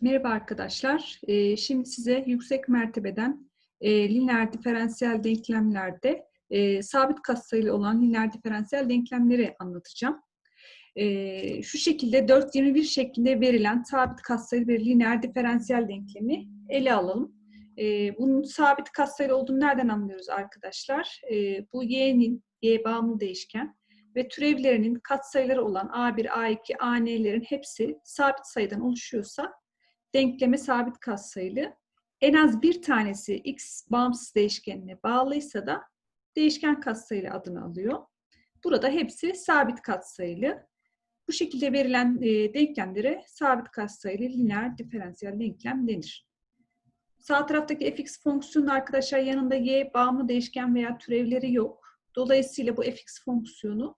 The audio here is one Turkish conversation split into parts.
Merhaba arkadaşlar. Ee, şimdi size yüksek mertebeden e, lineer diferansiyel denklemlerde e, sabit katsayılı olan lineer diferansiyel denklemleri anlatacağım. E, şu şekilde 4-21 şeklinde verilen sabit katsayılı bir lineer diferansiyel denklemi ele alalım. Bunun sabit katsayılı olduğunu nereden anlıyoruz arkadaşlar? Bu y'nin, y bağımlı değişken ve türevlerinin katsayıları olan A1, A2, AN'lerin hepsi sabit sayıdan oluşuyorsa denkleme sabit katsayılı. En az bir tanesi x bağımsız değişkenine bağlıysa da değişken katsayılı adını alıyor. Burada hepsi sabit katsayılı. Bu şekilde verilen e, denklemlere sabit katsayılı lineer diferansiyel denklem denir. Sağ taraftaki fx fonksiyonu arkadaşlar yanında y bağımlı değişken veya türevleri yok. Dolayısıyla bu fx fonksiyonu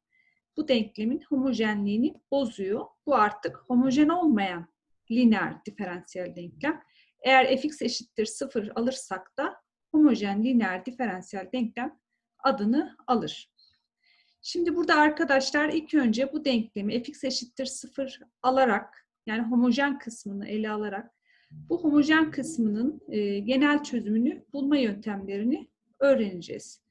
bu denklemin homojenliğini bozuyor. Bu artık homojen olmayan lineer diferansiyel denklem. Eğer fx eşittir 0 alırsak da homojen lineer diferansiyel denklem adını alır. Şimdi burada arkadaşlar ilk önce bu denklemi fx eşittir 0 alarak yani homojen kısmını ele alarak bu homojen kısmının e, genel çözümünü bulma yöntemlerini öğreneceğiz.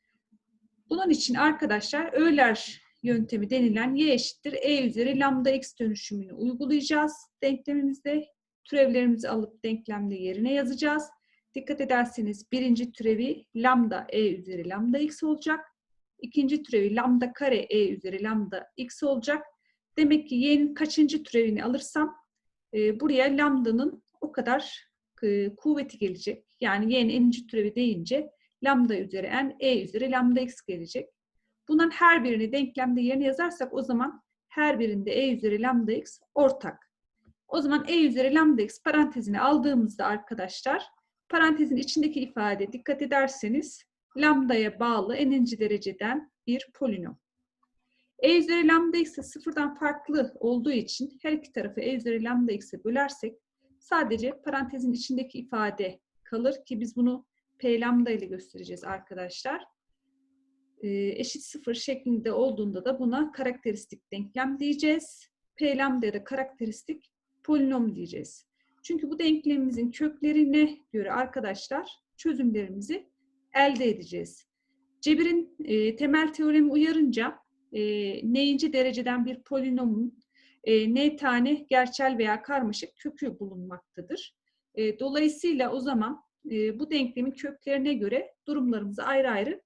Bunun için arkadaşlar Euler yöntemi denilen y eşittir e üzeri lambda x dönüşümünü uygulayacağız denklemimizde. Türevlerimizi alıp denklemde yerine yazacağız. Dikkat ederseniz birinci türevi lambda e üzeri lambda x olacak. İkinci türevi lambda kare e üzeri lambda x olacak. Demek ki y'nin kaçıncı türevini alırsam e, buraya lambdanın o kadar e, kuvveti gelecek. Yani y'nin eninci türevi deyince lambda üzeri n e üzeri lambda x gelecek. Bunların her birini denklemde yerine yazarsak o zaman her birinde e üzeri lambda x ortak. O zaman e üzeri lambda x parantezine aldığımızda arkadaşlar parantezin içindeki ifade dikkat ederseniz lambdaya bağlı n'inci dereceden bir polinom. E üzeri lambda x sıfırdan farklı olduğu için her iki tarafı e üzeri lambda x'e bölersek sadece parantezin içindeki ifade kalır ki biz bunu p lambda ile göstereceğiz arkadaşlar. Eşit sıfır şeklinde olduğunda da buna karakteristik denklem diyeceğiz. P lambda'ya da karakteristik polinom diyeceğiz. Çünkü bu denklemimizin köklerine göre arkadaşlar çözümlerimizi elde edeceğiz. Cebir'in e, temel teoremi uyarınca e, n'inci dereceden bir polinomun e, n tane gerçel veya karmaşık kökü bulunmaktadır. E, dolayısıyla o zaman e, bu denklemin köklerine göre durumlarımızı ayrı ayrı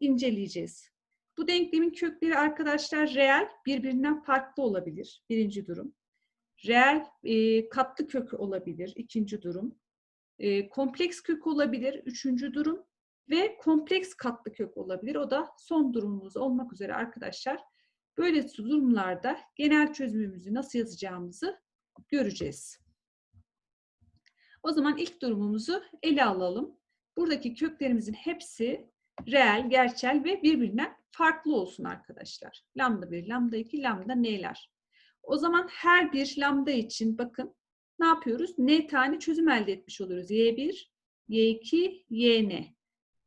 inceleyeceğiz. Bu denklemin kökleri arkadaşlar reel birbirinden farklı olabilir. Birinci durum. Reel e, katlı kök olabilir. ikinci durum. E, kompleks kök olabilir. Üçüncü durum. Ve kompleks katlı kök olabilir. O da son durumumuz olmak üzere arkadaşlar. Böyle durumlarda genel çözümümüzü nasıl yazacağımızı göreceğiz. O zaman ilk durumumuzu ele alalım. Buradaki köklerimizin hepsi reel, gerçel ve birbirinden farklı olsun arkadaşlar. Lambda 1, lambda 2, lambda n'ler. O zaman her bir lambda için bakın ne yapıyoruz? N tane çözüm elde etmiş oluruz. Y1, Y2, Yn.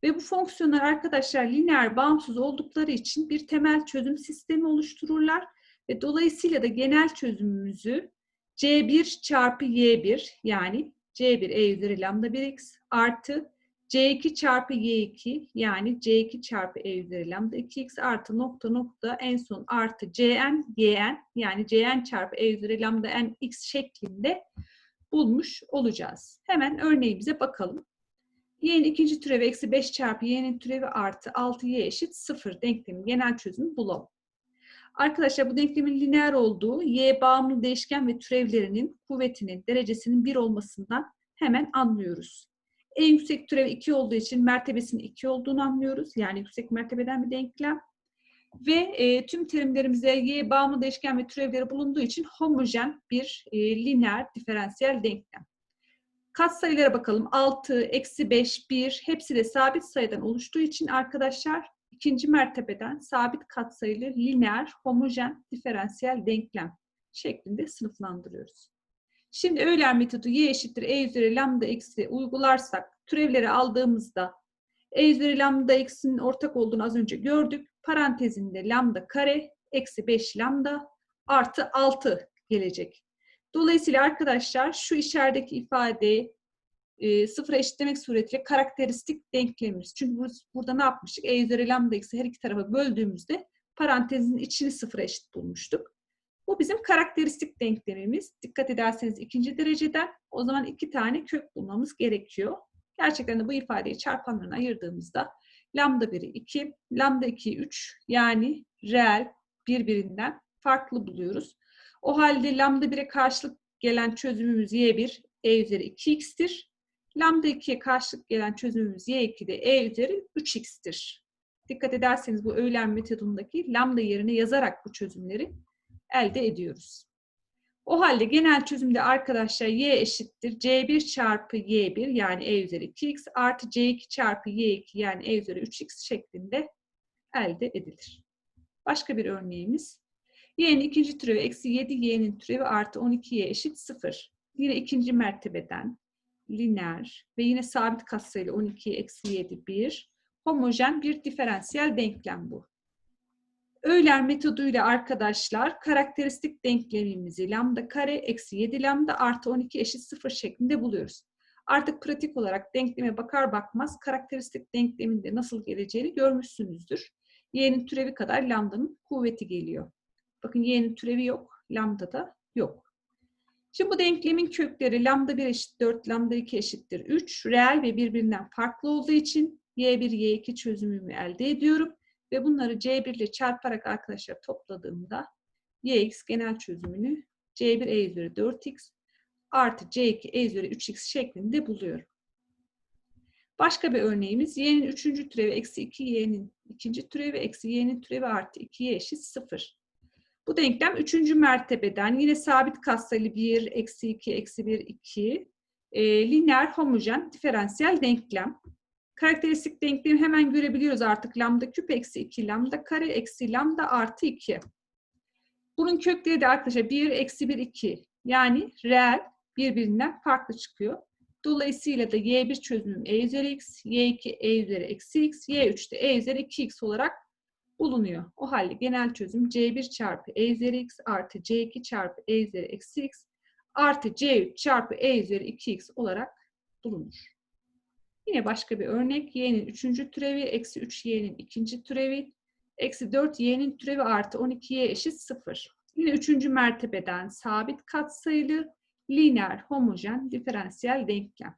Ve bu fonksiyonlar arkadaşlar lineer bağımsız oldukları için bir temel çözüm sistemi oluştururlar. Ve dolayısıyla da genel çözümümüzü C1 çarpı Y1 yani C1 E üzeri lambda 1x artı C2 çarpı Y2 yani C2 çarpı E üzeri lambda 2x artı nokta nokta en son artı Cn, Gn yani Cn çarpı E üzeri lambda n x şeklinde bulmuş olacağız. Hemen örneğimize bakalım. Y'nin ikinci türevi eksi 5 çarpı y'nin türevi artı 6y eşit 0 denklemin genel çözümü bulalım. Arkadaşlar bu denklemin lineer olduğu y bağımlı değişken ve türevlerinin kuvvetinin derecesinin 1 olmasından hemen anlıyoruz. En yüksek türev 2 olduğu için mertebesinin 2 olduğunu anlıyoruz. Yani yüksek mertebeden bir denklem. Ve e, tüm terimlerimizde y bağımlı değişken ve türevleri bulunduğu için homojen bir e, lineer diferansiyel denklem. Katsayılara bakalım. 6, eksi 5, 1 hepsi de sabit sayıdan oluştuğu için arkadaşlar ikinci mertebeden sabit katsayılı lineer homojen diferansiyel denklem şeklinde sınıflandırıyoruz. Şimdi Euler metodu y eşittir e üzeri lambda x'i uygularsak türevleri aldığımızda e üzeri lambda x'in ortak olduğunu az önce gördük. Parantezinde lambda kare eksi 5 lambda artı 6 gelecek. Dolayısıyla arkadaşlar şu içerideki ifadeyi e, sıfıra eşitlemek suretiyle karakteristik denklemimiz. Çünkü bu, burada ne yapmıştık? E üzeri lambda x'i her iki tarafa böldüğümüzde parantezin içini sıfıra eşit bulmuştuk. Bu bizim karakteristik denklemimiz. Dikkat ederseniz ikinci dereceden o zaman iki tane kök bulmamız gerekiyor. Gerçekten de bu ifadeyi çarpanlarına ayırdığımızda lambda 1'i 2, lambda 2'yi 3 yani reel birbirinden farklı buluyoruz. O halde lambda 1'e karşılık gelen çözümümüz y1 e üzeri 2x'tir. Lambda 2'ye karşılık gelen çözümümüz y2 de e üzeri 3x'tir. Dikkat ederseniz bu öğlen metodundaki lambda yerine yazarak bu çözümleri elde ediyoruz. O halde genel çözümde arkadaşlar y eşittir c1 çarpı y1 yani e üzeri 2x artı c2 çarpı y2 yani e üzeri 3x şeklinde elde edilir. Başka bir örneğimiz. y'nin ikinci türevi eksi 7 y'nin türevi artı 12y eşit 0. Yine ikinci mertebeden lineer ve yine sabit katsayılı 12 eksi 7 1 homojen bir diferansiyel denklem bu. Euler metoduyla arkadaşlar karakteristik denklemimizi lambda kare eksi 7 lambda artı 12 eşit 0 şeklinde buluyoruz. Artık pratik olarak denkleme bakar bakmaz karakteristik denkleminde nasıl geleceğini görmüşsünüzdür. Y'nin türevi kadar lambdanın kuvveti geliyor. Bakın y'nin türevi yok, lambda da yok. Şimdi bu denklemin kökleri lambda 1 eşit 4, lambda 2 eşittir 3. Reel ve birbirinden farklı olduğu için y1, y2 çözümümü elde ediyorum. Ve bunları C1 ile çarparak arkadaşlar topladığımda Yx genel çözümünü C1 E üzeri 4x artı C2 E üzeri 3x şeklinde buluyorum. Başka bir örneğimiz y'nin üçüncü türevi eksi 2 y'nin ikinci türevi eksi y'nin türevi artı 2'ye eşit 0. Bu denklem üçüncü mertebeden yine sabit katsayılı 1, eksi 2, eksi 1, 2 e, lineer homojen diferansiyel denklem. Karakteristik denklemi hemen görebiliyoruz artık. Lambda küp eksi 2 lambda kare eksi lambda artı 2. Bunun kökleri de arkadaşlar 1 eksi 1 2. Yani reel birbirinden farklı çıkıyor. Dolayısıyla da y1 çözümüm e üzeri x, y2 e üzeri eksi x, y3 de e üzeri 2x olarak bulunuyor. O halde genel çözüm c1 çarpı e üzeri x artı c2 çarpı e üzeri eksi x artı c3 çarpı e üzeri 2x olarak bulunur. Yine başka bir örnek. y'nin üçüncü türevi eksi 3y'nin ikinci türevi eksi 4y'nin türevi artı 12y eşit 0. Yine üçüncü mertebeden sabit katsayılı lineer homojen diferansiyel denklem.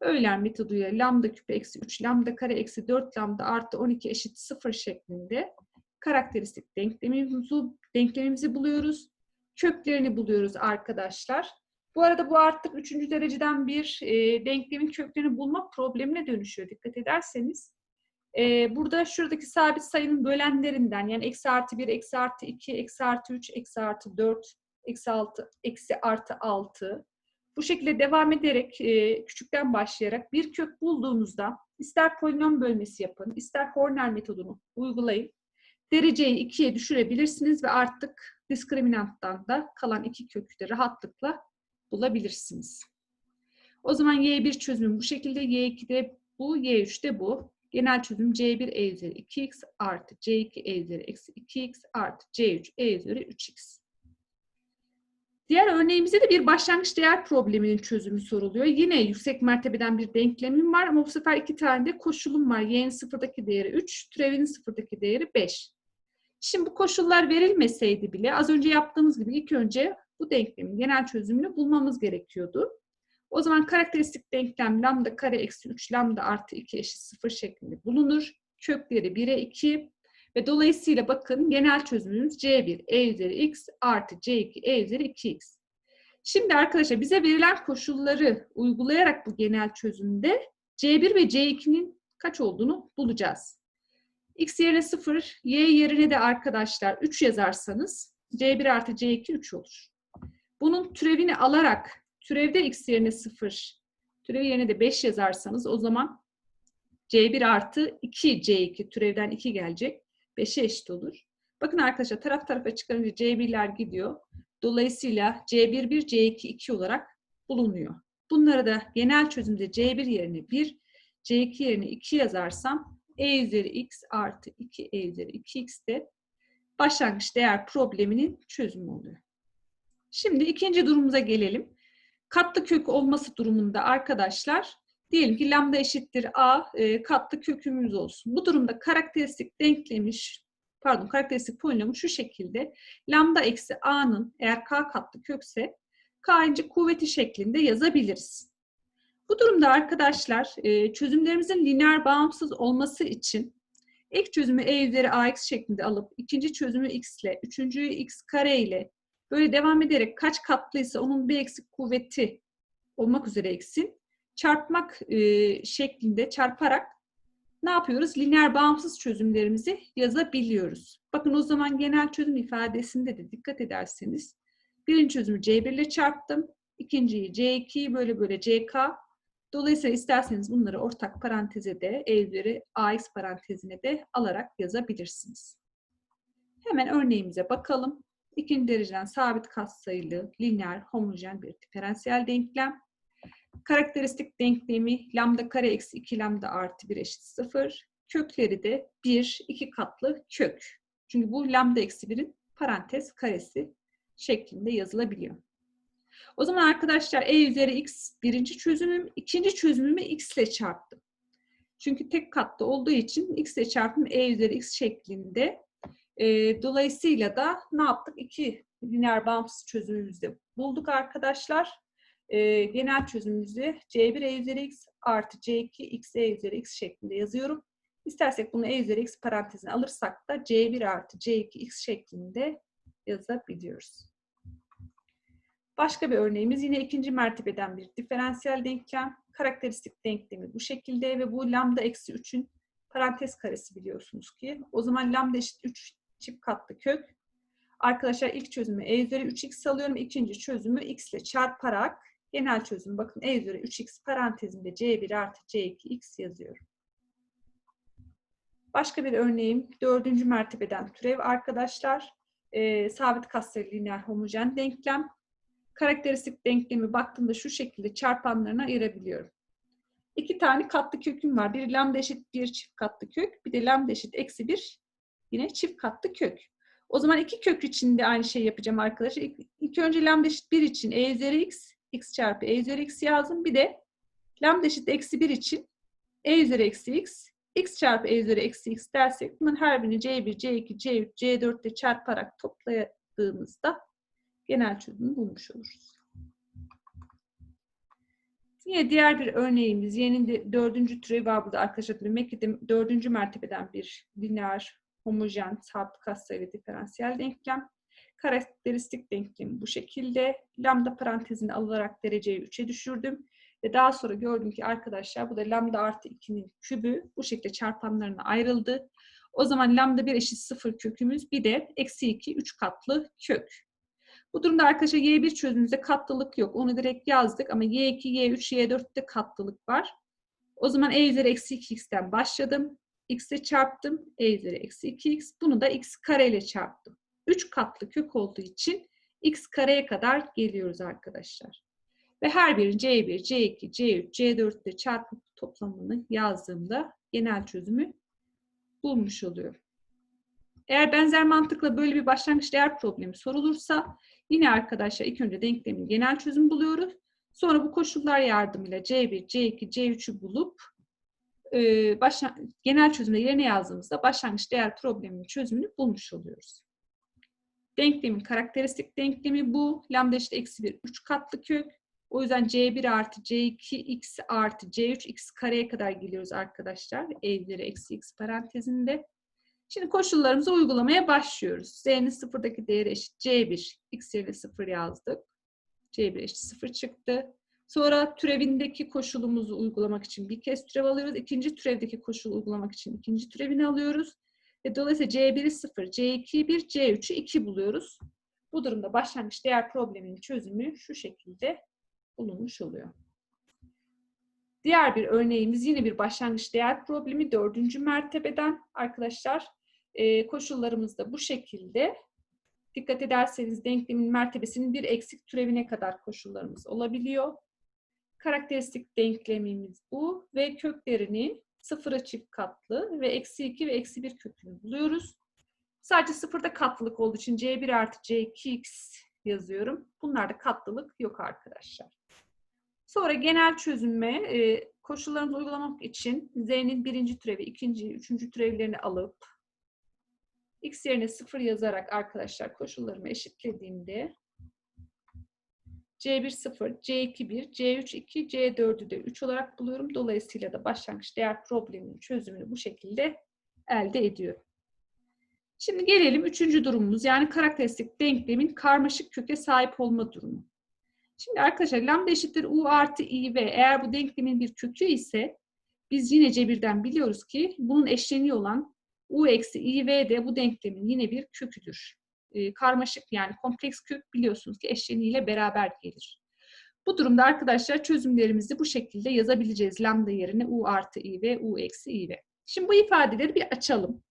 Öğler metoduyla lambda küp eksi 3 lambda kare eksi 4 lambda artı 12 eşit 0 şeklinde karakteristik denklemimizi, denklemimizi buluyoruz. Köklerini buluyoruz arkadaşlar. Bu arada bu artık üçüncü dereceden bir e, denklemin köklerini bulma problemine dönüşüyor. Dikkat ederseniz. E, burada şuradaki sabit sayının bölenlerinden yani eksi artı 1, eksi artı 2, eksi artı 3, eksi artı 4, eksi 6, eksi artı 6. Bu şekilde devam ederek e, küçükten başlayarak bir kök bulduğunuzda ister polinom bölmesi yapın, ister Horner metodunu uygulayın. Dereceyi 2'ye düşürebilirsiniz ve artık diskriminanttan da kalan iki kökü de rahatlıkla bulabilirsiniz. O zaman Y1 çözümü bu şekilde, Y2'de bu, Y3'de bu. Genel çözüm C1 E üzeri 2x artı C2 E üzeri eksi 2x artı C3 E üzeri 3x. Diğer örneğimizde de bir başlangıç değer probleminin çözümü soruluyor. Yine yüksek mertebeden bir denklemim var ama bu sefer iki tane de koşulum var. Y'nin sıfırdaki değeri 3, türevinin sıfırdaki değeri 5. Şimdi bu koşullar verilmeseydi bile az önce yaptığımız gibi ilk önce bu denklemin genel çözümünü bulmamız gerekiyordu. O zaman karakteristik denklem lambda kare eksi 3 lambda artı 2 eşit 0 şeklinde bulunur. Kökleri 1'e 2 ve dolayısıyla bakın genel çözümümüz C1 e üzeri x artı C2 e üzeri 2x. Şimdi arkadaşlar bize verilen koşulları uygulayarak bu genel çözümde C1 ve C2'nin kaç olduğunu bulacağız. X yerine 0, Y yerine de arkadaşlar 3 yazarsanız C1 artı C2 3 olur. Bunun türevini alarak türevde x yerine 0, türevi yerine de 5 yazarsanız o zaman C1 artı 2 C2 türevden 2 gelecek. 5'e eşit olur. Bakın arkadaşlar taraf tarafa çıkarınca C1'ler gidiyor. Dolayısıyla C1 1, C2 2 olarak bulunuyor. Bunları da genel çözümde C1 yerine 1, C2 yerine 2 yazarsam E üzeri x artı 2 E üzeri 2x de başlangıç değer probleminin çözümü oluyor. Şimdi ikinci durumumuza gelelim. Katlı kök olması durumunda arkadaşlar diyelim ki lambda eşittir a e, katlı kökümüz olsun. Bu durumda karakteristik denklemi ş- pardon karakteristik polinomu şu şekilde lambda eksi a'nın eğer k katlı kökse k'ncı kuvveti şeklinde yazabiliriz. Bu durumda arkadaşlar e, çözümlerimizin lineer bağımsız olması için ilk çözümü e üzeri ax şeklinde alıp ikinci çözümü x ile, üçüncüyü x kare ile böyle devam ederek kaç katlıysa onun bir eksik kuvveti olmak üzere eksin çarpmak e, şeklinde çarparak ne yapıyoruz? Lineer bağımsız çözümlerimizi yazabiliyoruz. Bakın o zaman genel çözüm ifadesinde de dikkat ederseniz birinci çözümü C1 ile çarptım. ikinciyi C2'yi böyle böyle CK. Dolayısıyla isterseniz bunları ortak paranteze de E üzeri AX parantezine de alarak yazabilirsiniz. Hemen örneğimize bakalım. İkinci dereceden sabit katsayılı, lineer, homojen bir diferansiyel denklem. Karakteristik denklemi lambda kare eksi 2 lambda artı 1 eşit 0. Kökleri de 1, 2 katlı kök. Çünkü bu lambda eksi 1'in parantez karesi şeklinde yazılabiliyor. O zaman arkadaşlar e üzeri x birinci çözümüm, ikinci çözümümü x ile çarptım. Çünkü tek katlı olduğu için x ile çarptım e üzeri x şeklinde. E, dolayısıyla da ne yaptık? İki lineer bağımsız çözümümüzde bulduk arkadaşlar. E, genel çözümümüzü c1 e üzeri x artı c2 x e üzeri x şeklinde yazıyorum. İstersek bunu e üzeri x parantezine alırsak da c1 artı c2 x şeklinde yazabiliyoruz. Başka bir örneğimiz yine ikinci mertebeden bir diferansiyel denklem. Karakteristik denklemi bu şekilde ve bu lambda eksi 3'ün parantez karesi biliyorsunuz ki. O zaman lambda eşit 3 çift katlı kök. Arkadaşlar ilk çözümü e üzeri 3x alıyorum. İkinci çözümü x ile çarparak genel çözüm bakın e üzeri 3x parantezinde c1 artı c2x yazıyorum. Başka bir örneğim dördüncü mertebeden türev arkadaşlar. Ee, sabit katsayılı lineer homojen denklem karakteristik denklemi baktığımda şu şekilde çarpanlarına ayırabiliyorum. İki tane katlı köküm var. Bir lambda eşit bir çift katlı kök, bir de lambda eşit eksi bir yine çift katlı kök. O zaman iki kök için de aynı şeyi yapacağım arkadaşlar. İlk, ilk önce lambda eşit 1 için e üzeri x, x çarpı e üzeri x yazdım. Bir de lambda eşit eksi 1 için e üzeri eksi x, x çarpı e üzeri eksi x dersek bunun her birini c1, c2, c3, c4 ile çarparak topladığımızda genel çözümü bulmuş oluruz. Yine diğer bir örneğimiz, yeni dördüncü türev var burada arkadaşlar. Demek ki de dördüncü mertebeden bir lineer, homojen, sabit katsayılı diferansiyel denklem. Karakteristik denklemi bu şekilde. Lambda parantezini alarak dereceyi 3'e düşürdüm. Ve daha sonra gördüm ki arkadaşlar bu da lambda artı 2'nin kübü bu şekilde çarpanlarına ayrıldı. O zaman lambda 1 eşit 0 kökümüz bir de eksi 2 3 katlı kök. Bu durumda arkadaşlar Y1 çözümümüzde katlılık yok. Onu direkt yazdık ama Y2, Y3, Y4'te katlılık var. O zaman E üzeri eksi 2x'ten başladım. X'e çarptım. E üzeri eksi 2x. Bunu da x kare ile çarptım. 3 katlı kök olduğu için x kareye kadar geliyoruz arkadaşlar. Ve her biri C1, C2, C3, C4 ile çarpıp toplamını yazdığımda genel çözümü bulmuş oluyorum. Eğer benzer mantıkla böyle bir başlangıç değer problemi sorulursa yine arkadaşlar ilk önce denklemin genel çözüm buluyoruz. Sonra bu koşullar yardımıyla C1, C2, C3'ü bulup e, başla, genel çözümde yerine yazdığımızda başlangıç değer probleminin çözümünü bulmuş oluyoruz. Denklemin karakteristik denklemi bu. Lambda eşit eksi 1, 3 katlı kök. O yüzden C1 artı C2 x artı C3 x kareye kadar geliyoruz arkadaşlar. E üzeri eksi x parantezinde. Şimdi koşullarımızı uygulamaya başlıyoruz. Z'nin sıfırdaki değeri eşit C1. X yerine 0 yazdık. C1 eşit 0 çıktı. Sonra türevindeki koşulumuzu uygulamak için bir kez türev alıyoruz. İkinci türevdeki koşulu uygulamak için ikinci türevini alıyoruz. Ve dolayısıyla C1'i 0, C2'yi 1, C3'ü 2 buluyoruz. Bu durumda başlangıç değer probleminin çözümü şu şekilde bulunmuş oluyor. Diğer bir örneğimiz yine bir başlangıç değer problemi dördüncü mertebeden arkadaşlar e, koşullarımız da bu şekilde. Dikkat ederseniz denklemin mertebesinin bir eksik türevine kadar koşullarımız olabiliyor. Karakteristik denklemimiz bu ve köklerini sıfıra çift katlı ve eksi 2 ve eksi 1 kökünü buluyoruz. Sadece sıfırda katlılık olduğu için C1 artı C2x yazıyorum. Bunlarda katlılık yok arkadaşlar. Sonra genel çözüme e, koşullarımızı uygulamak için z'nin birinci türevi, ikinci, üçüncü türevlerini alıp x yerine sıfır yazarak arkadaşlar koşullarımı eşitlediğimde C1 0, C2 1, C3 2, C4'ü de 3 olarak buluyorum. Dolayısıyla da başlangıç değer probleminin çözümünü bu şekilde elde ediyorum. Şimdi gelelim üçüncü durumumuz yani karakteristik denklemin karmaşık köke sahip olma durumu. Şimdi arkadaşlar lambda eşittir u artı i ve eğer bu denklemin bir kökü ise biz yine cebirden biliyoruz ki bunun eşleniği olan u eksi i v de bu denklemin yine bir köküdür. Ee, karmaşık yani kompleks kök biliyorsunuz ki eşleniğiyle beraber gelir. Bu durumda arkadaşlar çözümlerimizi bu şekilde yazabileceğiz. Lambda yerine u artı i ve u eksi i ve. Şimdi bu ifadeleri bir açalım.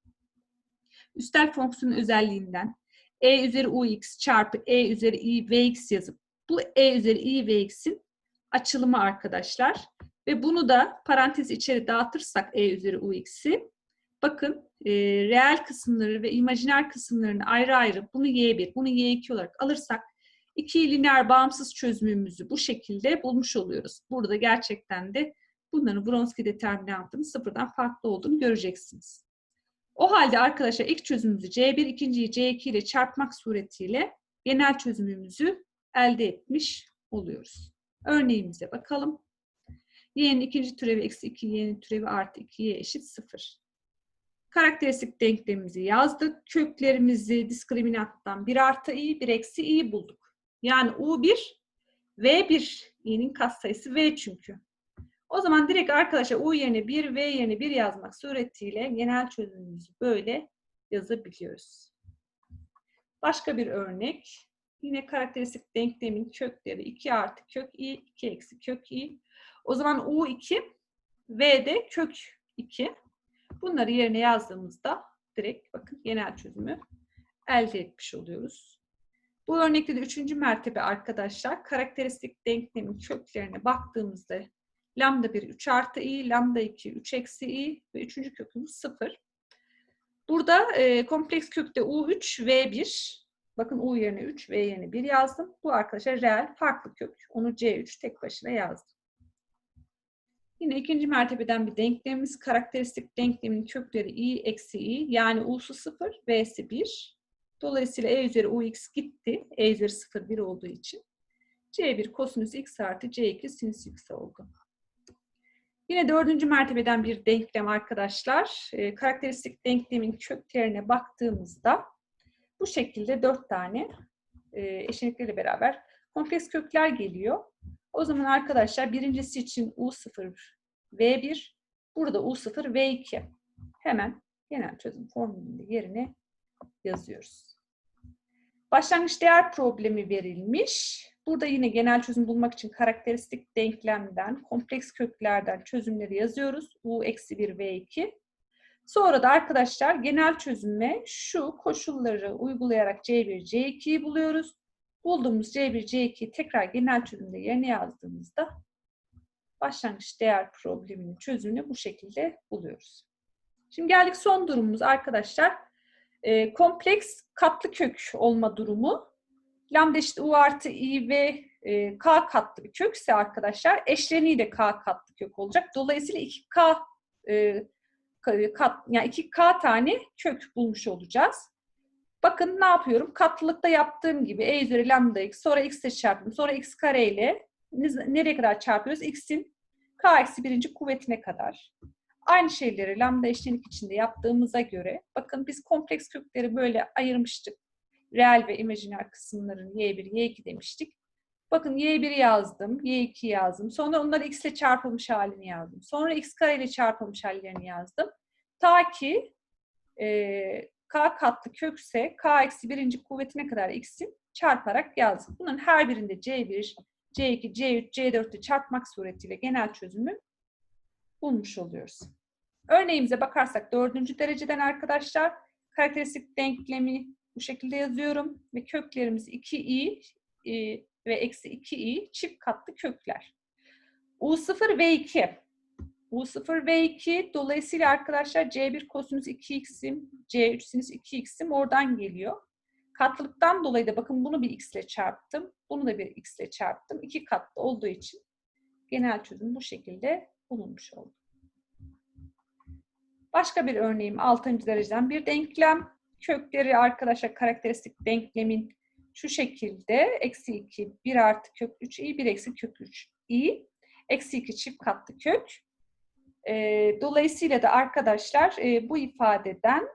Üstel fonksiyonun özelliğinden e üzeri ux çarpı e üzeri i vx yazıp bu e üzeri i vx'in açılımı arkadaşlar. Ve bunu da parantez içeri dağıtırsak e üzeri ux'i bakın e, reel kısımları ve imajiner kısımlarını ayrı ayrı bunu y1, bunu y2 olarak alırsak iki lineer bağımsız çözümümüzü bu şekilde bulmuş oluyoruz. Burada gerçekten de bunların Wronski determinantının sıfırdan farklı olduğunu göreceksiniz. O halde arkadaşlar ilk çözümümüzü C1, ikinciyi C2 ile çarpmak suretiyle genel çözümümüzü elde etmiş oluyoruz. Örneğimize bakalım. Y'nin ikinci türevi eksi 2, y'nin türevi artı 2'ye eşit 0. Karakteristik denklemimizi yazdık. Köklerimizi diskriminanttan 1 artı i, 1 eksi i bulduk. Yani u1, v1, i'nin katsayısı v çünkü. O zaman direkt arkadaşlar u yerine 1, v yerine 1 yazmak suretiyle genel çözümümüzü böyle yazabiliyoruz. Başka bir örnek. Yine karakteristik denklemin kökleri 2 artı kök i, 2 eksi kök i. O zaman u2, v de kök 2. Bunları yerine yazdığımızda direkt bakın genel çözümü elde etmiş oluyoruz. Bu örnekte de üçüncü mertebe arkadaşlar karakteristik denklemin köklerine baktığımızda lambda 1 3 artı i, lambda 2 3 eksi i ve üçüncü kökümüz 0. Burada e, kompleks kökte u3 v1 bakın u yerine 3 v yerine 1 yazdım. Bu arkadaşlar reel farklı kök. Onu c3 tek başına yazdım. Yine ikinci mertebeden bir denklemimiz karakteristik denklemin kökleri i eksi i yani u'su 0 v'si 1. Dolayısıyla e üzeri ux gitti. e üzeri 0 1 olduğu için. c1 kosinüs x artı c2 sinüs x oldu. Yine dördüncü mertebeden bir denklem arkadaşlar. E, karakteristik denklemin köklerine baktığımızda bu şekilde dört tane e, eşleniklerle beraber kompleks kökler geliyor. O zaman arkadaşlar birincisi için U0 V1, burada U0 V2. Hemen genel çözüm formülünde yerine yazıyoruz. Başlangıç değer problemi verilmiş. Burada yine genel çözüm bulmak için karakteristik denklemden, kompleks köklerden çözümleri yazıyoruz. U eksi 1 V2. Sonra da arkadaşlar genel çözüme şu koşulları uygulayarak C1, C2'yi buluyoruz. Bulduğumuz C1, C2'yi tekrar genel çözümde yerine yazdığımızda başlangıç değer probleminin çözümünü bu şekilde buluyoruz. Şimdi geldik son durumumuz arkadaşlar. E, kompleks katlı kök olma durumu. Lambda eşit U artı I ve e, K katlı bir kökse arkadaşlar eşleniği de K katlı kök olacak. Dolayısıyla 2K e, kat, yani 2K tane kök bulmuş olacağız. Bakın ne yapıyorum? Katlılıkta yaptığım gibi e üzeri lambda x sonra x ile çarpıyorum. Sonra x kare ile nereye kadar çarpıyoruz? x'in k eksi birinci kuvvetine kadar. Aynı şeyleri lambda eşlenik içinde yaptığımıza göre bakın biz kompleks kökleri böyle ayırmıştık. Reel ve imajiner kısımların y1, y2 demiştik. Bakın y1 yazdım, y2 yazdım. Sonra onları x ile çarpılmış halini yazdım. Sonra x kare ile çarpılmış hallerini yazdım. Ta ki e, k katlı kökse k eksi birinci kuvvetine kadar x'i çarparak yazdım. Bunun her birinde c1, c2, c3, c4'ü çarpmak suretiyle genel çözümü bulmuş oluyoruz. Örneğimize bakarsak dördüncü dereceden arkadaşlar karakteristik denklemi bu şekilde yazıyorum ve köklerimiz 2i e, ve eksi 2i çift katlı kökler. U0 ve 2 U0 ve 2 dolayısıyla arkadaşlar C1 kosinüs 2x'im, C3 sinüs 2x'im oradan geliyor. Katlılıktan dolayı da bakın bunu bir x ile çarptım. Bunu da bir x ile çarptım. İki katlı olduğu için genel çözüm bu şekilde bulunmuş oldu. Başka bir örneğim 6. dereceden bir denklem. Kökleri arkadaşlar karakteristik denklemin şu şekilde eksi 2, 1 artı kök 3 i, 1 eksi kök 3 i, eksi 2 çift katlı kök. Ee, dolayısıyla da arkadaşlar e, bu ifadeden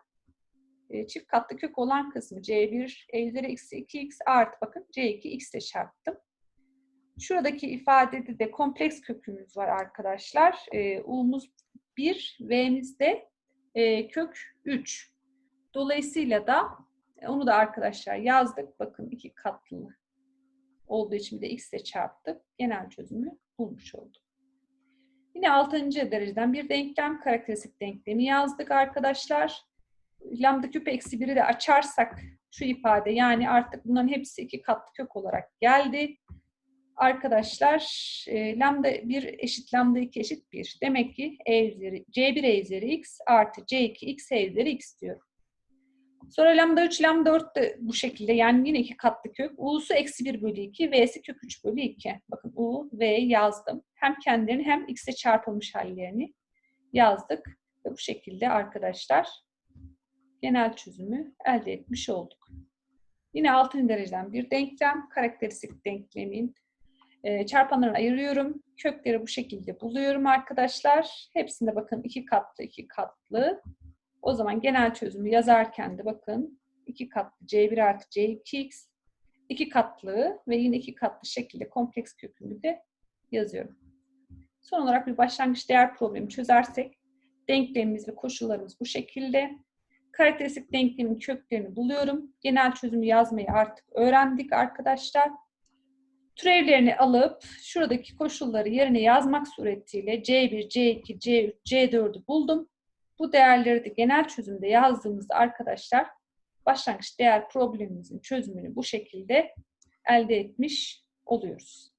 e, çift katlı kök olan kısmı c1 e üzeri eksi 2x artı bakın c2 x ile çarptım. Şuradaki ifadede de kompleks kökümüz var arkadaşlar. E, u'muz 1, v'miz de e, kök 3. Dolayısıyla da e, onu da arkadaşlar yazdık. Bakın iki katlı olduğu için bir de x ile çarptık. Genel çözümü bulmuş olduk. Yine 6. dereceden bir denklem, karakteristik denklemi yazdık arkadaşlar. Lambda küp eksi 1'i de açarsak şu ifade yani artık bunların hepsi iki katlı kök olarak geldi. Arkadaşlar e, lambda 1 eşit lambda 2 eşit 1. Demek ki e üzeri, c1 e üzeri x artı c2 x e üzeri x diyorum. Sonra lambda 3, lambda 4 de bu şekilde yani yine iki katlı kök. U'su eksi 1 bölü 2, V'si kök 3 bölü 2. Bakın U, V yazdım. Hem kendilerini hem X'e çarpılmış hallerini yazdık. Ve bu şekilde arkadaşlar genel çözümü elde etmiş olduk. Yine 6. dereceden bir denklem. Karakteristik denklemin e, çarpanlarını ayırıyorum. Kökleri bu şekilde buluyorum arkadaşlar. Hepsinde bakın iki katlı iki katlı. O zaman genel çözümü yazarken de bakın iki katlı C1 artı C2x iki katlı ve yine iki katlı şekilde kompleks kökümü de yazıyorum. Son olarak bir başlangıç değer problemi çözersek denklemimiz ve koşullarımız bu şekilde. Karakteristik denklemin köklerini buluyorum. Genel çözümü yazmayı artık öğrendik arkadaşlar. Türevlerini alıp şuradaki koşulları yerine yazmak suretiyle C1, C2, C3, C4'ü buldum. Bu değerleri de genel çözümde yazdığımızda arkadaşlar başlangıç değer problemimizin çözümünü bu şekilde elde etmiş oluyoruz.